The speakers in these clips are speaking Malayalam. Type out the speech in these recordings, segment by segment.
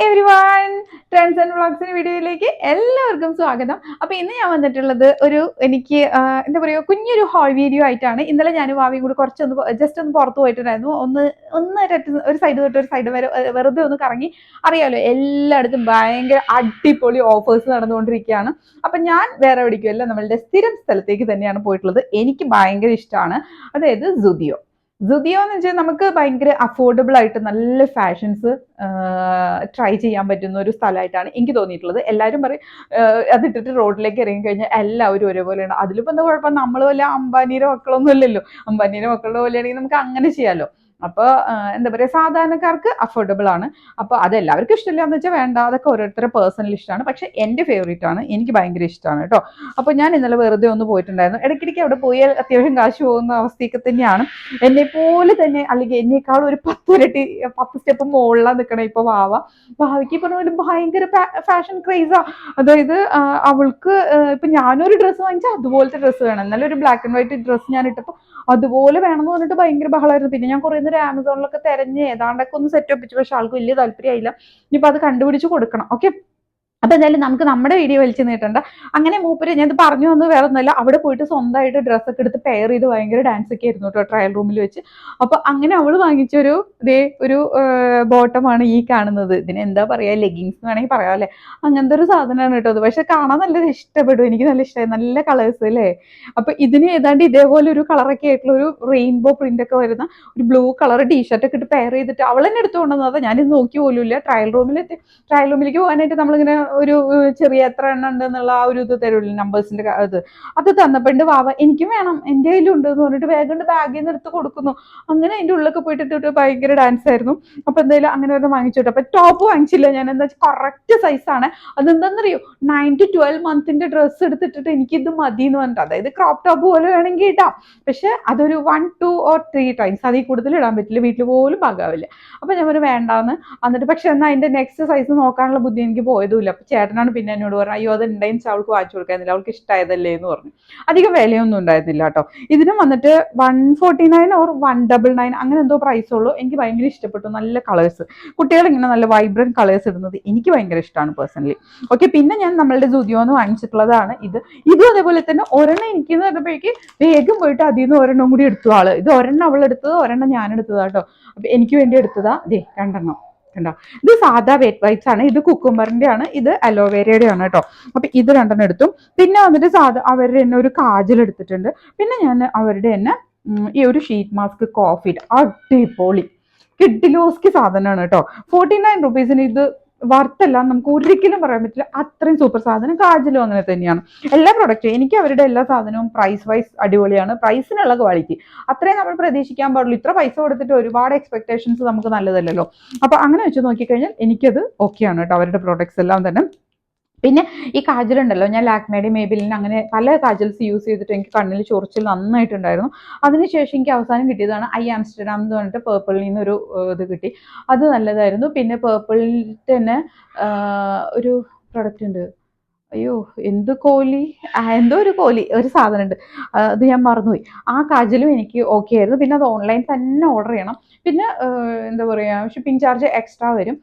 എവരി വൺ ട്രെൻഡ്സ് ആൻഡ് വ്ളോഗ്സിന് വീഡിയോയിലേക്ക് എല്ലാവർക്കും സ്വാഗതം. അപ്പോൾ ഇന്ന് ഞാൻ വന്നിട്ടുള്ളത് ഒരു എനിക്ക് എന്താ പറയുക കുഞ്ഞൊരു ഹോൾ വീഡിയോ ആയിട്ടാണ്. ഇന്നലെ ഞാൻ ഭാവിയും കൂടി കുറച്ചൊന്ന് ജസ്റ്റ് ഒന്ന് പുറത്ത് പോയിട്ടുണ്ടായിരുന്നു. ഒന്ന് ഒന്ന് ഒരു സൈഡ് തൊട്ട് ഒരു സൈഡ് വരെ വെറുതെ ഒന്ന് കറങ്ങി. അറിയാമല്ലോ എല്ലായിടത്തും ഭയങ്കര അടിപൊളി ഓഫേഴ്സ് നടന്നുകൊണ്ടിരിക്കുകയാണ്. അപ്പൊ ഞാൻ വേറെ എവിടേക്കുമല്ല നമ്മളുടെ സ്ഥിരം സ്ഥലത്തേക്ക് തന്നെയാണ് പോയിട്ടുള്ളത്. എനിക്ക് ഭയങ്കര ഇഷ്ടമാണ്. അതായത് സുദിയോ. സുദിയോ എന്ന് വെച്ചാൽ നമുക്ക് ഭയങ്കര അഫോർഡബിൾ ആയിട്ട് നല്ല ഫാഷൻസ് ട്രൈ ചെയ്യാൻ പറ്റുന്ന ഒരു സ്ഥലമായിട്ടാണ് എനിക്ക് തോന്നിയിട്ടുള്ളത്. എല്ലാവരും പറയും അതിട്ടിട്ട് റോഡിലേക്ക് ഇറങ്ങി കഴിഞ്ഞാൽ എല്ലാവരും ഒരേപോലെയാണ്. അതിലിപ്പോൾ എന്താ കുഴപ്പം? നമ്മൾ വല്ല അംബാനിയുടെ മക്കളൊന്നും അല്ലല്ലോ അംബാനിയുടെ മക്കളുടെ പോലെയാണെങ്കിൽ നമുക്ക് അങ്ങനെ ചെയ്യാമല്ലോ അപ്പോൾ എന്താ പറയുക സാധാരണക്കാർക്ക് അഫോർഡബിൾ ആണ്. അപ്പോൾ അതെല്ലാവർക്കും ഇഷ്ടമില്ല എന്ന് വെച്ചാൽ വേണ്ട അതൊക്കെ ഓരോരുത്തരുടെ പേഴ്സണൽ ഇഷ്ടമാണ്. പക്ഷെ എന്റെ ഫേവറേറ്റ് ആണ് എനിക്ക് ഭയങ്കര ഇഷ്ടമാണ് കേട്ടോ. അപ്പോൾ ഞാൻ ഇന്നലെ വെറുതെ ഒന്ന് പോയിട്ടുണ്ടായിരുന്നു. ഇടയ്ക്കിടയ്ക്ക് അവിടെ പോയാൽ അത്യാവശ്യം കാശ് പോകുന്ന അവസ്ഥയൊക്കെ തന്നെയാണ്. എന്നെ പോലെ തന്നെ അല്ലെങ്കിൽ എന്നേക്കാൾ ഒരു പത്ത് ഇരട്ടി പത്ത് സ്റ്റെപ്പ് മുകളിലാണ് നിൽക്കണേ ഇപ്പോൾ വാവ. ഭാവിക്ക് പറഞ്ഞ ഒരു ഭയങ്കര ഫാഷൻ ക്രേസാ അതായത് അവൾക്ക് ഇപ്പൊ ഞാനൊരു ഡ്രസ്സ് വാങ്ങിച്ചാൽ അതുപോലത്തെ ഡ്രസ്സ് വേണം. എന്നാലും ഒരു ബ്ലാക്ക് ആൻഡ് വൈറ്റ് ഡ്രസ്സ് ഞാൻ ഇട്ടപ്പോൾ അതുപോലെ വേണം എന്ന് പറഞ്ഞിട്ട് ഭയങ്കര ബഹളമായിരുന്നു. പിന്നെ ഞാൻ കുറേ നേരം ആമസോണിലൊക്കെ തിരഞ്ഞ് ഏതാണ്ടൊക്കെ ഒന്ന് സെറ്റ് ഒപ്പിച്ചു പക്ഷെ ആൾക്ക് വലിയ താല്പര്യമായില്ല. ഇനിയിപ്പോൾ അത് കണ്ടുപിടിച്ച് കൊടുക്കണം. ഓക്കെ അപ്പൊ എന്തായാലും നമുക്ക് നമ്മുടെ വീഡിയോ വലിച്ചു നീട്ടണ്ട. അങ്ങനെ മൂപ്പര് ഞാൻ പറഞ്ഞു വന്നത് വേറെ ഒന്നുമല്ല അവിടെ പോയിട്ട് സ്വന്തമായിട്ട് ഡ്രസ്സൊക്കെ എടുത്ത് പെയർ ചെയ്ത് ഭയങ്കര ഡാൻസ് ഒക്കെ ആയിരുന്നു കേട്ടോ ട്രയൽ റൂമിൽ വെച്ച്. അപ്പൊ അങ്ങനെ അവൾ വാങ്ങിച്ചൊരു ഇതേ ഒരു ബോട്ടമാണ് ഈ കാണുന്നത്. ഇതിന് എന്താ പറയാ? ലെഗിങ്സ് വേണമെങ്കിൽ പറയാം അല്ലെ? അങ്ങനത്തെ ഒരു സാധനമാണ് കേട്ടോ അത്. പക്ഷെ കാണാൻ നല്ല ഇഷ്ടപ്പെടും എനിക്ക് നല്ല ഇഷ്ടമായി നല്ല കളേഴ്സ് അല്ലേ? അപ്പൊ ഇതിന് ഏതാണ്ട് ഇതേപോലെ ഒരു കളറൊക്കെ ആയിട്ടുള്ള ഒരു റെയിൻബോ പ്രിന്റ് ഒക്കെ വരുന്ന ഒരു ബ്ലൂ കളർ ടീഷർട്ട് ഒക്കെ ഇട്ട് പെയർ ചെയ്തിട്ട് അവൾ തന്നെ എടുത്തുകൊണ്ടുവന്നത് ഞാൻ ഇത് നോക്കി ഇല്ല ട്രയൽ റൂമിൽ ട്രയൽ റൂമിലേക്ക് പോകാനായിട്ട് നമ്മളിങ്ങനെ ഒരു ചെറിയ എത്ര എണ്ണം ഉണ്ട് എന്നുള്ള ആ ഒരു ഇത് തരുള്ളൂ നമ്പേഴ്സിന്റെ ഇത്. അത് തന്നപ്പോണ്ട് വാവ എനിക്കും വേണം എന്റെ കയ്യിലും ഉണ്ട് എന്ന് പറഞ്ഞിട്ട് വേഗം ബാഗിൽ നിന്ന് എടുത്ത് കൊടുക്കുന്നു. അങ്ങനെ അതിന്റെ ഉള്ളിലൊക്കെ പോയിട്ട് ഭയങ്കര ഡാൻസ് ആയിരുന്നു. അപ്പൊ എന്തായാലും അങ്ങനെ ഒരു വാങ്ങിച്ചോട്ടെ അപ്പൊ ടോപ്പ് വാങ്ങിച്ചില്ല ഞാൻ. എന്താ വെച്ചാൽ കറക്റ്റ് സൈസാണ് അതെന്താണെന്നറിയോ നയൻ ടു ട്വൽവ് മന്തിന്റെ ഡ്രസ്സ് എടുത്തിട്ടിട്ട് ഇത് മതി എന്ന് പറഞ്ഞിട്ട് അതായത് ക്രോപ്പ് ടോപ്പ് പോലെ വേണമെങ്കിൽ ഇടാം. പക്ഷെ അതൊരു one two or three times അതിൽ കൂടുതൽ ഇടാൻ പറ്റില്ല. വീട്ടിൽ പോലും പാകാവില്ല അപ്പൊ ഞാൻ ഒരു വേണ്ടാന്ന്. എന്നിട്ട് പക്ഷെ എന്നാൽ അതിന്റെ നെക്സ്റ്റ് സൈസ് നോക്കാനുള്ള ബുദ്ധി എനിക്ക് പോയതുമില്ല ചേട്ടനാണ് പിന്നെ എന്നോട് പറഞ്ഞത് അയ്യോ അത് ഉണ്ടെങ്കിൽ അവൾക്ക് വാങ്ങിച്ചു കൊടുക്കാനില്ല അവൾക്ക് ഇഷ്ടമായതല്ലേ എന്ന് പറഞ്ഞു. അധികം വിലയൊന്നും ഉണ്ടായിരുന്നില്ല കേട്ടോ. ഇതിനും വന്നിട്ട് one forty nine or one double nine അങ്ങനെ എന്തോ പ്രൈസ് ഉള്ളൂ. എനിക്ക് ഭയങ്കര ഇഷ്ടപ്പെട്ടു. നല്ല കളേഴ്സ് കുട്ടികൾ ഇങ്ങനെ നല്ല വൈബ്രന്റ് കളേഴ്സ് ഇടുന്നത് എനിക്ക് ഭയങ്കര ഇഷ്ടമാണ് പേഴ്സണലി ഓക്കെ പിന്നെ ഞാൻ നമ്മളുടെ സുദിയോന്ന് വാങ്ങിച്ചിട്ടുള്ളതാണ് ഇത്. ഇതും അതേപോലെ തന്നെ ഒരെണ്ണം എനിക്ക് പറഞ്ഞപ്പോഴേക്ക് വേഗം പോയിട്ട് അതിൽ നിന്ന് ഒരെണ്ണം കൂടി എടുത്തു ആൾ. ഇത് ഒരെണ്ണം അവൾ എടുത്തത് ഒരെണ്ണം ഞാൻ എടുത്തതാട്ടോ അപ്പൊ എനിക്ക് വേണ്ടി എടുത്തതാ. ദേ രണ്ടെണ്ണം. കണ്ടോ? ഇത് സാധാ വെറ്റ് വൈറ്റ്സ് ആണ് ഇത് കുക്കുംബറിന്റെ ആണ് ഇത് അലോവേരയുടെ ആണ് കേട്ടോ. അപ്പൊ ഇത് രണ്ടെണ്ണം എടുത്തു. പിന്നെ വന്നിട്ട് സാധാ അവരുടെ തന്നെ ഒരു കാജൽ എടുത്തിട്ടുണ്ട്. പിന്നെ ഞാൻ അവരുടെ തന്നെ ഈ ഒരു ഷീറ്റ് മാസ്ക് കോഫി അടിപൊളി കിഡിലോസ്കി സാധനമാണ് കേട്ടോ. ഫോർട്ടി നയൻ റുപ്പീസിന് ഇത് വರ್ತല്ല നമുക്ക് ഒരിക്കലും പറയാൻ പറ്റില്ല. അത്രയും സൂപ്പർ സാധനം കാജലും അങ്ങനെ തന്നെയാണ്. എല്ലാ പ്രൊഡക്റ്റും എനിക്ക് അവരുടെ എല്ലാ സാധനവും പ്രൈസ് വൈസ് അടിപൊളിയാണ്. പ്രൈസിനുള്ള ക്വാളിറ്റി അത്രയും നമ്മൾ പ്രതീക്ഷിക്കാൻ പാടുള്ളൂ. ഇത്ര പൈസ കൊടുത്തിട്ട് ഒരുപാട് എക്സ്പെക്ടേഷൻസ് നമുക്ക് നല്ലതല്ലല്ലോ. അപ്പൊ അങ്ങനെ വെച്ച് നോക്കിക്കഴിഞ്ഞാൽ എനിക്കത് ഓക്കെയാണ് കേട്ടോ. അവരുടെ പ്രോഡക്ട്സ് എല്ലാം തന്നെ. പിന്നെ ഈ കാജൽ ഉണ്ടല്ലോ ഞാൻ ലാക്മേഡി മേബിലിന് അങ്ങനെ പല കാജൽസ് യൂസ് ചെയ്തിട്ട് എനിക്ക് കണ്ണിൽ ചൊറിച്ചിൽ നന്നായിട്ടുണ്ടായിരുന്നു. അതിനുശേഷം എനിക്ക് അവസാനം കിട്ടിയതാണ് ഐ ആംസ്റ്റർഡാം എന്ന് പറഞ്ഞിട്ട് പേർപ്പിളിൽ നിന്നൊരു ഇത് കിട്ടി. അത് നല്ലതായിരുന്നു. പിന്നെ പേർപ്പിളിൽ തന്നെ ഒരു പ്രൊഡക്റ്റ് ഉണ്ട്. അയ്യോ എന്ത് കോലി? എന്തോ ഒരു കോലി ഒരു സാധനം ഉണ്ട് അത് ഞാൻ മറന്നുപോയി. ആ കാജലും എനിക്ക് ഓക്കെ ആയിരുന്നു. പിന്നെ അത് ഓൺലൈൻ തന്നെ ഓർഡർ ചെയ്യണം. പിന്നെ എന്താ പറയുക ഷിപ്പിംഗ് ചാർജ് എക്സ്ട്രാ വരും.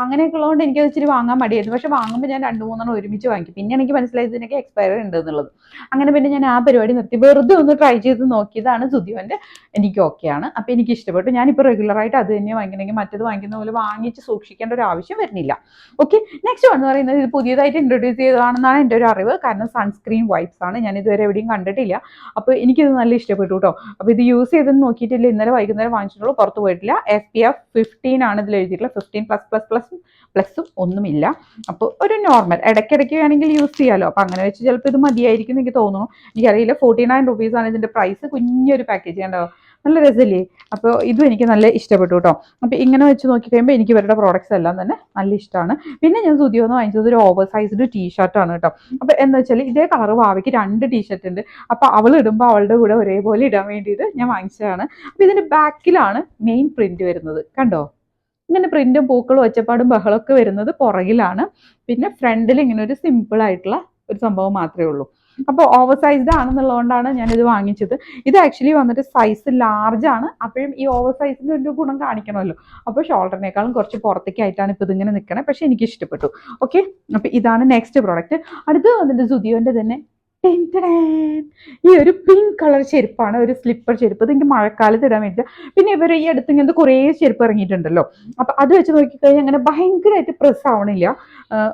അങ്ങനെയൊക്കെ ഉള്ളതുകൊണ്ട് എനിക്ക് ഇച്ചിരി വാങ്ങാൻ മടിയായിരുന്നു. പക്ഷെ വാങ്ങുമ്പോൾ ഞാൻ രണ്ട് മൂന്നെണ്ണം ഒരുമിച്ച് വാങ്ങി പിന്നെ എനിക്ക് മനസ്സിലായത് ഇതിനൊക്കെ എക്സ്പയർ ഉണ്ട് എന്നുള്ളത് അങ്ങനെ പിന്നെ ഞാൻ ആ പരിപാടി നിർത്തി. വെറുതെ ഒന്ന് ട്രൈ ചെയ്ത് നോക്കിയതാണ് സുദിയോന്റെ എനിക്ക് ഓക്കെയാണ് അപ്പോൾ എനിക്ക് ഇഷ്ടപ്പെട്ടു. ഞാനിപ്പോൾ റെഗുലറായിട്ട് അത് തന്നെ വാങ്ങിക്കണമെങ്കിൽ മറ്റത് വാങ്ങിക്കുന്ന പോലെ വാങ്ങിച്ച് സൂക്ഷിക്കേണ്ട ഒരു ആവശ്യം വരുന്നില്ല. ഓക്കെ നെക്സ്റ്റ് വൺ എന്ന് പറയുന്നത് ഇത് പുതിയതായിട്ട് ഇൻട്രൊഡ്യൂസ് ചെയ്തതാണെന്നാണ് എന്റെ ഒരു അറിവ്. കാരണം സൺസ്ക്രീൻ വൈപ്സ് ആണ്. ഞാൻ ഇതുവരെ എവിടെയും കണ്ടിട്ടില്ല. അപ്പോൾ എനിക്കിത് നല്ല ഇഷ്ടപ്പെട്ടു കേട്ടോ. അപ്പോൾ ഇത് യൂസ് ചെയ്തെന്ന് നോക്കിയിട്ടില്ല. ഇന്നലെ വൈകുന്നേരം വാങ്ങിച്ചിട്ടുള്ളൂ. പുറത്ത് പോയിട്ടില്ല. എസ് പി എഫ് ഫിഫ്റ്റീൻ ആണ് ഇതിൽ എഴുതിയിട്ടുള്ളത്. ഫിഫ്റ്റീൻ പ്ലസ് പ്ലസ് പ്ലസ് പ്ലസും ഒന്നുമില്ല. അപ്പോൾ ഒരു നോർമൽ ഇടയ്ക്കിടയ്ക്ക് വേണമെങ്കിൽ യൂസ് ചെയ്യാമല്ലോ അപ്പോൾ അങ്ങനെ വെച്ച് ചിലപ്പോൾ ഇത് മതിയായിരിക്കും എനിക്ക് തോന്നുന്നു. എനിക്കറിയില്ല. ഫോർട്ടി നയൻ റുപ്പീസാണ് ഇതിന്റെ പ്രൈസ് കുഞ്ഞൊരു പാക്കേജ് കണ്ടോ? നല്ല രസമില്ലേ? അപ്പോൾ ഇതും എനിക്ക് നല്ല ഇഷ്ടപ്പെട്ടു കേട്ടോ. അപ്പോൾ ഇങ്ങനെ വെച്ച് നോക്കിക്കഴിയുമ്പോൾ എനിക്ക് ഇവരുടെ പ്രോഡക്റ്റ്സ് എല്ലാം തന്നെ നല്ല ഇഷ്ടമാണ്. പിന്നെ ഞാൻ സുതിയോന്ന് വാങ്ങിച്ചത് ഒരു ഓവർ സൈസ്ഡ് ടീഷർട്ടാണ് കേട്ടോ. അപ്പോൾ എന്താ വെച്ചാൽ ഇതേ കളർ ഭാവിക്ക് രണ്ട് ടീഷർട്ട് ഉണ്ട്. അപ്പോൾ അവൾ ഇടുമ്പോൾ അവളുടെ കൂടെ ഒരേപോലെ ഇടാൻ വേണ്ടിയിട്ട് ഞാൻ വാങ്ങിച്ചതാണ്. അപ്പോൾ ഇതിന്റെ ബാക്കിലാണ് മെയിൻ പ്രിന്റ് വരുന്നത്. കണ്ടോ? ഇങ്ങനെ പ്രിന്റും പൂക്കളും ഒച്ചപ്പാടും ബഹളമൊക്കെ വരുന്നത് പുറകിലാണ്. പിന്നെ ഫ്രണ്ടിൽ ഇങ്ങനെ ഒരു സിമ്പിൾ ആയിട്ടുള്ള ഒരു സംഭവം മാത്രമേ ഉള്ളൂ. അപ്പോൾ ഓവർ സൈസ്ഡ് ആണെന്നുള്ളതുകൊണ്ടാണ് ഞാനിത് വാങ്ങിച്ചത്. ഇത് ആക്ച്വലി വന്നിട്ട് സൈസ് ലാർജ് ആണ്. അപ്പോഴും ഈ ഓവർ സൈസിന്റെ ഒരു ഗുണം കാണിക്കണമല്ലോ. അപ്പോൾ ഷോൾഡറിനേക്കാളും കുറച്ച് പുറത്തേക്കായിട്ടാണ് ഇപ്പോൾ ഇതിങ്ങനെ നിൽക്കണേ പക്ഷേ എനിക്ക് ഇഷ്ടപ്പെട്ടു ഓക്കെ അപ്പോൾ ഇതാണ് നെക്സ്റ്റ് പ്രോഡക്റ്റ് അടുത്ത് വന്നിട്ട് സുദിയോന്റെ തന്നെ. ഈ ഒരു പിങ്ക് കളർ ചെരുപ്പാണ് ഒരു സ്ലിപ്പർ ചെരുപ്പ്. ഇത് എനിക്ക് മഴക്കാലത്ത് ഇടാൻ വേണ്ടി പിന്നെ ഇവർ ഈ അടുത്ത് ഇങ്ങനത്തെ കുറേ ചെരുപ്പ് ഇറങ്ങിയിട്ടുണ്ടല്ലോ. അപ്പൊ അത് വെച്ച് നോക്കിക്കഴിഞ്ഞാൽ അങ്ങനെ ഭയങ്കരമായിട്ട് പ്രസ് ആവണില്ല.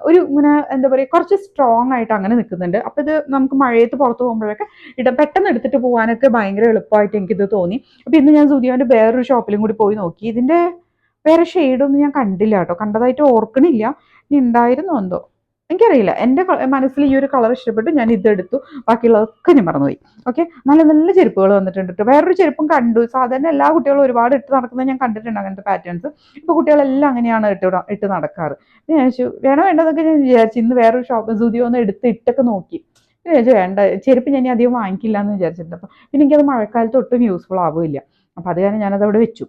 ഒരു ഇങ്ങനെ എന്താ പറയുക കുറച്ച് സ്ട്രോങ് ആയിട്ട് അങ്ങനെ നിൽക്കുന്നുണ്ട് അപ്പൊ ഇത് നമുക്ക് മഴയത്ത് പുറത്ത് പോകുമ്പോഴൊക്കെ ഇട. പെട്ടെന്ന് എടുത്തിട്ട് പോകാനൊക്കെ ഭയങ്കര എളുപ്പമായിട്ട് എനിക്കിത് തോന്നി. അപ്പൊ ഇന്ന് ഞാൻ സുദിയോന്റെ വേറൊരു ഷോപ്പിലും കൂടി പോയി നോക്കി. ഇതിന്റെ വേറെ ഷെയ്ഡൊന്നും ഞാൻ കണ്ടില്ല കേട്ടോ. കണ്ടതായിട്ട് ഓർക്കണില്ല. ഇനി ഉണ്ടായിരുന്നോ എന്തോ? എനിക്കറിയില്ല. എന്റെ മനസ്സിൽ ഈ ഒരു കളർ ഇഷ്ടപ്പെട്ടു. ഞാൻ ഇതെടുത്തു. ബാക്കിയുള്ളതൊക്കെ ഞാൻ മറന്നുപോയി. ഓക്കെ? നല്ല നല്ല ചെരുപ്പുകൾ വന്നിട്ടുണ്ട് കേട്ടോ വേറൊരു ചെരുപ്പും കണ്ടു. സാധാരണ എല്ലാ കുട്ടികളും ഒരുപാട് ഇട്ട് നടക്കുന്നത് ഞാൻ കണ്ടിട്ടുണ്ട് അങ്ങനത്തെ പാറ്റേൺസ് ഇപ്പോൾ കുട്ടികളെല്ലാം അങ്ങനെയാണ് ഇട്ട് ഇട്ട് നടക്കാറ്. ഞാൻ ചോദിച്ചു വേണോ വേണ്ടതൊക്കെ ഞാൻ വിചാരിച്ചു. ഇന്ന് വേറൊരു ഷോപ്പ് സുതിയോ ഒന്ന് എടുത്ത് ഇട്ടൊക്കെ നോക്കി. പിന്നെ ചോദിച്ചു വേണ്ട. ചെരുപ്പ് ഞാൻ അധികം വാങ്ങിക്കില്ല എന്ന് വിചാരിച്ചിട്ടുണ്ട്. അപ്പം പിന്നെ എനിക്കത് മഴക്കാലത്ത് ഒട്ടും യൂസ്ഫുൾ ആവുകയില്ല. അപ്പം അത് കാരണം ഞാനത് അവിടെ വെച്ചു.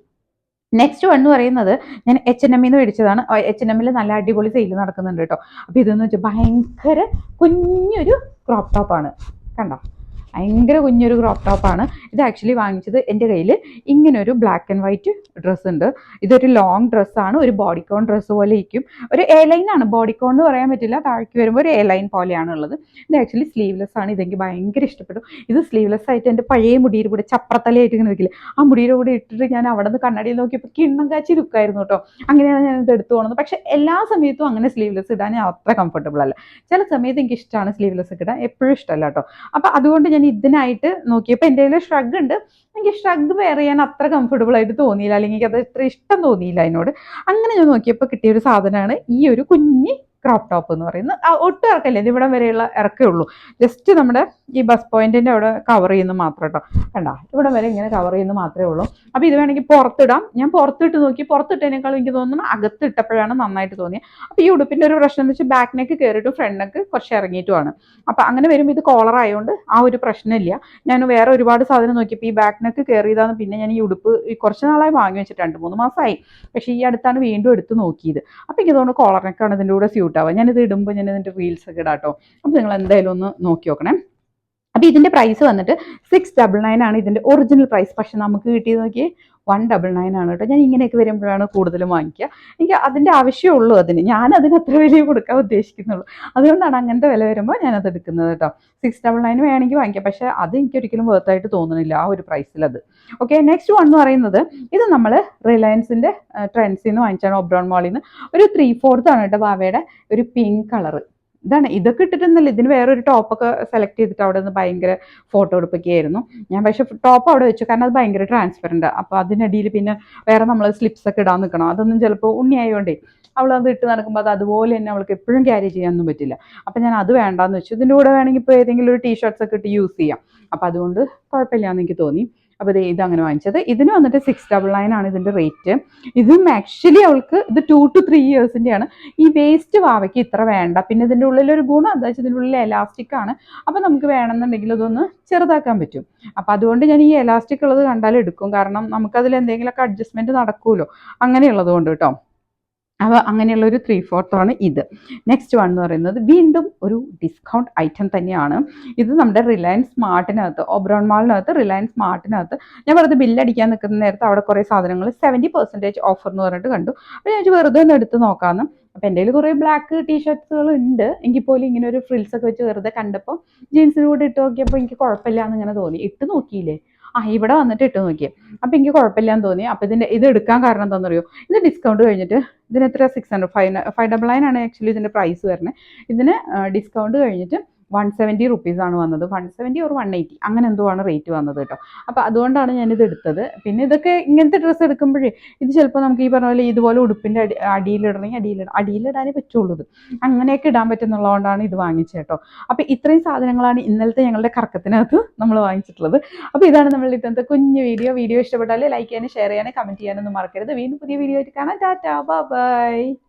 നെക്സ്റ്റ് വൺ എന്ന് പറയുന്നത് ഞാൻ എച്ച് എൻ എമ്മിന്ന് മേടിച്ചതാണ്. എച്ച് എൻ എമ്മിൽ നല്ല അടിപൊളി സെയിൽ നടക്കുന്നുണ്ട് കേട്ടോ. അപ്പോൾ ഇതെന്ന് വെച്ചാൽ ഭയങ്കര കുഞ്ഞൊരു ക്രോപ്പ് ടോപ്പാണ് കണ്ടോ? ഭയങ്കര കുഞ്ഞൊരു ക്രോപ്പ് ടോപ്പാണ് ഇത് ആക്ച്വലി വാങ്ങിച്ചത് എന്റെ കയ്യിൽ ഇങ്ങനെ ഒരു ബ്ലാക്ക് ആൻഡ് വൈറ്റ് ഡ്രസ്സ് ഉണ്ട്. ഇതൊരു ലോങ് ഡ്രസ്സാണ് ഒരു ബോഡിക്കോൺ ഡ്രസ്സ് പോലെ ഇരിക്കും. ഒരു എ ലൈൻ ആണ്. ബോഡിക്കോൺ എന്ന് പറയാൻ പറ്റില്ല. താഴേക്ക് വരുമ്പോൾ ഒരു എ ലൈൻ പോലെയാണ് ഉള്ളത്. ഇത് ആക്ച്വലി സ്ലീവ്ലെസ് ആണ്. ഇതെനിക്ക് ഭയങ്കര ഇഷ്ടപ്പെട്ടു. ഇത് സ്ലീവ്ലെസ് ആയിട്ട് എന്റെ പഴയ മുടിയുടെ കൂടെ ചപ്രത്തലയായിട്ട് ഇങ്ങനെ നിൽക്കില്ല? ആ മുടിയുടെ കൂടെ ഇട്ടിട്ട് ഞാൻ അവിടെ നിന്ന് കണ്ണാടിയിൽ നോക്കിയപ്പോൾ കിണ്ണം കാച്ചി ലുക്കായിരുന്നു കേട്ടോ. അങ്ങനെയാണ് ഞാൻ ഇത് എടുത്തു പോകുന്നത് പക്ഷേ എല്ലാ സമയത്തും അങ്ങനെ സ്ലീവ്ലെസ് ഇടാൻ അത്ര കംഫർട്ടബിൾ അല്ല. ചില സമയത്ത് എനിക്ക് ഇഷ്ടമാണ് സ്ലീവ്ലെസ് ഒക്കെ ഇടാൻ. എപ്പോഴും ഇഷ്ടമല്ല കേട്ടോ. അപ്പോൾ അതുകൊണ്ട് ഞാൻ ഇതിനായിട്ട് നോക്കിയപ്പോൾ എന്റെ കയ്യിൽ ഷ്രഗ് ഉണ്ട്. എനിക്ക് ഷ്രഗ് വെയർ ചെയ്യാൻ അത്ര കംഫർട്ടബിൾ ആയിട്ട് തോന്നിയില്ല. അല്ലെങ്കിൽ അത് ഇത്ര ഇഷ്ടം തോന്നിയില്ല അതിനോട് അങ്ങനെ ഞാൻ നോക്കിയപ്പോൾ കിട്ടിയ ഒരു സാധനമാണ് ഈ ഒരു കുഞ്ഞി ക്രോപ്പ് ടോപ്പ് എന്ന് പറയുന്നത് ഒട്ടും ഇറക്കല്ലേ ഇത് ഇവിടെ വരെയുള്ള ഇറക്കേ ഉള്ളൂ. ജസ്റ്റ് നമ്മുടെ ഈ ബസ് പോയിന്റിന്റെ അവിടെ കവർ ചെയ്യുന്ന മാത്രം കേട്ടോ കണ്ട? ഇവിടെ വരെ ഇങ്ങനെ കവർ ചെയ്യുന്ന മാത്രമേ ഉള്ളൂ. അപ്പോൾ ഇത് വേണമെങ്കിൽ പുറത്തിടാം. ഞാൻ പുറത്തിട്ട് നോക്കി. പുറത്തിട്ടതിനേക്കാളും എനിക്ക് തോന്നുന്നു അകത്ത് ഇട്ടപ്പോഴാണ് നന്നായിട്ട് തോന്നിയത് അപ്പോൾ ഈ ഉടുപ്പിന്റെ ഒരു പ്രശ്നം എന്ന് വെച്ചാൽ ബാക്ക് നെക്ക് കയറിയിട്ട് ഫ്രണ്ട് നെക്ക് കുറച്ച് ഇറങ്ങിയിട്ടുമാണ്. അപ്പോൾ അങ്ങനെ വരുമ്പോൾ ഇത് കോളർ ആയതുകൊണ്ട് ആ ഒരു പ്രശ്നമില്ല. ഞാൻ വേറെ ഒരുപാട് സാധനം നോക്കിയപ്പോൾ ഈ ബാക്ക് നെക്ക് കയറിയതാണ് പിന്നെ ഞാൻ ഈ ഉടുപ്പ് കുറച്ച് നാളായി വാങ്ങി വെച്ചിട്ട് രണ്ട് മൂന്ന് മാസമായി പക്ഷേ ഈ അടുത്താണ് വീണ്ടും എടുത്ത് നോക്കിയത്. അപ്പോൾ എനിക്ക് തോന്നുന്നു കോളർ നെക്കാണ് ഇതിന്റെ കൂടെ സ്യൂട്ട് ആവുക ഞാനിത് ഇടുമ്പോൾ ഞാൻ ഇതിന്റെ റീൽസ് ഒക്കെ ഇടാട്ടോ. അപ്പോൾ നിങ്ങൾ എന്തായാലും ഒന്ന് നോക്കി നോക്കണേ. അപ്പോൾ ഇതിന്റെ പ്രൈസ് വന്നിട്ട് സിക്സ് ഡബിൾ നയൻ ആണ് ഇതിന്റെ ഒറിജിനൽ പ്രൈസ് പക്ഷെ നമുക്ക് കിട്ടിയത് നോക്കിയേ വൺ ഡബിൾ നയൻ ആണ് കേട്ടോ. ഞാൻ ഇങ്ങനെയൊക്കെ വരുമ്പോഴാണ് കൂടുതലും വാങ്ങിക്കുക. എനിക്ക് അതിന്റെ ആവശ്യമുള്ളൂ അതിന്. ഞാൻ അതിന് അത്ര വലിയ കൊടുക്കാൻ ഉദ്ദേശിക്കുന്നുള്ളൂ. അതുകൊണ്ടാണ് അങ്ങനത്തെ വില വരുമ്പോൾ ഞാനത് എടുക്കുന്നത് കേട്ടോ. സിക്സ് ഡബിൾ നയൻ വേണമെങ്കിൽ വാങ്ങിക്കാം. പക്ഷേ അത് എനിക്ക് ഒരിക്കലും വേർത്തായിട്ട് തോന്നുന്നില്ല ആ ഒരു പ്രൈസിൽ അത്. ഓക്കെ നെക്സ്റ്റ് വൺ എന്ന് പറയുന്നത് ഇത് നമ്മൾ റിലയൻസിന്റെ ട്രെൻഡ്സിൽ നിന്ന് വാങ്ങിച്ചാണ് ഒബ്രോൺ മോളിൽ നിന്ന് ഒരു ത്രീ ഫോർത്ത് ആണ് കേട്ടോ വാവയുടെ ഒരു പിങ്ക് കളർ ഇതാണ്. ഇതൊക്കെ ഇട്ടിട്ടൊന്നുമില്ല. ഇതിന് വേറൊരു ടോപ്പൊക്കെ സെലക്ട് ചെയ്തിട്ട് അവിടെ നിന്ന് ഭയങ്കര ഫോട്ടോ എടുപ്പിക്കുകയായിരുന്നു. ഞാൻ പക്ഷെ ടോപ്പ് അവിടെ വെച്ചു. കാരണം അത് ഭയങ്കര ട്രാൻസ്പെറന്റ് അപ്പോൾ അതിനടിയിൽ പിന്നെ വേറെ നമ്മൾ സ്ലിപ്സ് ഒക്കെ ഇടാൻ നിൽക്കണം. അതൊന്നും ചിലപ്പോൾ ഉണ്ണിയായതുകൊണ്ടേ അവൾ അത് ഇട്ട് നടക്കുമ്പോൾ അത് അതുപോലെ തന്നെ അവൾക്ക് എപ്പോഴും ക്യാരി ചെയ്യാനൊന്നും പറ്റില്ല. അപ്പം ഞാൻ അത് വേണ്ടാന്ന് വെച്ചു. ഇതിന്റെ കൂടെ വേണമെങ്കിൽ ഇപ്പോൾ ഏതെങ്കിലും ഒരു ടീഷർട്ട്സ് ഒക്കെ ഇട്ട് യൂസ് ചെയ്യാം. അപ്പോൾ അതുകൊണ്ട് കുഴപ്പമില്ല എന്ന് എനിക്ക് തോന്നി. അപ്പോൾ ഇത് അങ്ങനെ വാങ്ങിച്ചത്. ഇതിന് വന്നിട്ട് സിക്സ് ഡബിൾ നയൻ ആണ് ഇതിന്റെ റേറ്റ് ഇതും ആക്ച്വലി അവൾക്ക് ഇത് ടു ടു ത്രീ ഇയേഴ്സിന്റെയാണ് ഈ വേസ്റ്റ് വാവയ്ക്ക് ഇത്ര വേണ്ട. പിന്നെ ഇതിന്റെ ഉള്ളിലൊരു ഗുണം എന്താ വെച്ചാൽ ഇതിന്റെ ഉള്ളിൽ എലാസ്റ്റിക് ആണ്. അപ്പോൾ നമുക്ക് വേണമെന്നുണ്ടെങ്കിൽ ഇതൊന്ന് ചെറുതാക്കാൻ പറ്റും. അപ്പോൾ അതുകൊണ്ട് ഞാൻ ഈ എലാസ്റ്റിക് ഉള്ളത് കണ്ടാൽ എടുക്കും. കാരണം നമുക്കതിൽ എന്തെങ്കിലുമൊക്കെ അഡ്ജസ്റ്റ്മെന്റ് നടക്കുമല്ലോ അങ്ങനെയുള്ളത് കൊണ്ട് കേട്ടോ. അപ്പോൾ അങ്ങനെയുള്ള ഒരു ത്രീ ഫോർത്താണ് ഇത്. നെക്സ്റ്റ് വൺ എന്ന് പറയുന്നത് വീണ്ടും ഒരു ഡിസ്കൗണ്ട് ഐറ്റം തന്നെയാണ്. ഇത് നമ്മുടെ റിലയൻസ് സ്മാർട്ടിനകത്ത് ഓബ്രോൺ മാളിനകത്ത് റിലയൻസ് സ്മാർട്ടിനകത്ത് ഞാൻ വെറുതെ ബില്ലടിക്കാൻ നിൽക്കുന്ന നേരത്ത് അവിടെ കുറേ സാധനങ്ങൾ സെവന്റി പെർസെന്റേജ് ഓഫർ എന്ന് പറഞ്ഞിട്ട് കണ്ടു. അപ്പോൾ ഞാൻ വെറുതെ ഒന്ന് എടുത്ത് നോക്കാമെന്ന് അപ്പോൾ എന്റെ കയ്യിൽ കുറേ ബ്ലാക്ക് ടീഷർട്ട്സുകൾ ഉണ്ട്. എങ്കിൽ പോലും ഇങ്ങനെ ഒരു ഫ്രിൽസ് ഒക്കെ വെച്ച് വെറുതെ കണ്ടപ്പോൾ ജീൻസിന് കൂടെ ഇട്ട് നോക്കിയപ്പോൾ എനിക്ക് കുഴപ്പമില്ല എന്ന് ഇങ്ങനെ തോന്നി. ഇട്ട് നോക്കിയില്ലേ? ആ ഇവിടെ വന്നിട്ട് ഇട്ട് നോക്കിയേ. അപ്പം എനിക്ക് കുഴപ്പമില്ലാന്ന് തോന്നി. അപ്പം ഇതിന്റെ ഇത് എടുക്കാൻ കാരണം എന്താണെന്ന് അറിയോ ഇത് ഡിസ്കൗണ്ട് കഴിഞ്ഞിട്ട് ഇതിന് എത്ര? Six hundred five five double nine ആണ് ആക്ച്വലി ഇതിന്റെ പ്രൈസ് വരുന്നത്. ഇതിന് ഡിസ്കൗണ്ട് കഴിഞ്ഞിട്ട് വൺ സെവന്റി റുപ്പീസാണ് വന്നത്. വൺ സെവന്റി ഒരു വൺ എയ്റ്റി അങ്ങനെ എന്തോ ആണ് റേറ്റ് വന്നത് കേട്ടോ. അപ്പോൾ അതുകൊണ്ടാണ് ഞാനിത് എടുത്തത്. പിന്നെ ഇതൊക്കെ ഇങ്ങനത്തെ ഡ്രസ്സ് എടുക്കുമ്പോഴേ ഇത് ചിലപ്പോൾ നമുക്ക് ഈ പറഞ്ഞ പോലെ ഇതുപോലെ ഉടുപ്പിന്റെ അടി അടിയിലിടണമെങ്കിൽ അടിയിലിടാം അടിയിലിടാനേ പറ്റുള്ളൂ അങ്ങനെയൊക്കെ ഇടാൻ പറ്റുന്നുള്ളതുകൊണ്ടാണ് ഇത് വാങ്ങിച്ചത് കേട്ടോ. അപ്പോൾ ഇത്രയും സാധനങ്ങളാണ് ഇന്നലത്തെ ഞങ്ങളുടെ കറക്കത്തിനകത്ത് നമ്മൾ വാങ്ങിച്ചിട്ടുള്ളത്. അപ്പോൾ ഇതാണ് നമ്മളുടെ ഇന്നത്തെ കുഞ്ഞു വീഡിയോ. വീഡിയോ ഇഷ്ടപ്പെട്ടാൽ ലൈക്ക് ചെയ്യാനും ഷെയർ ചെയ്യാനും കമന്റ് ചെയ്യാനൊന്നും മറക്കരുത്. വീണ്ടും പുതിയ വീഡിയോ ആയിട്ട് കാണാം. Tata bye.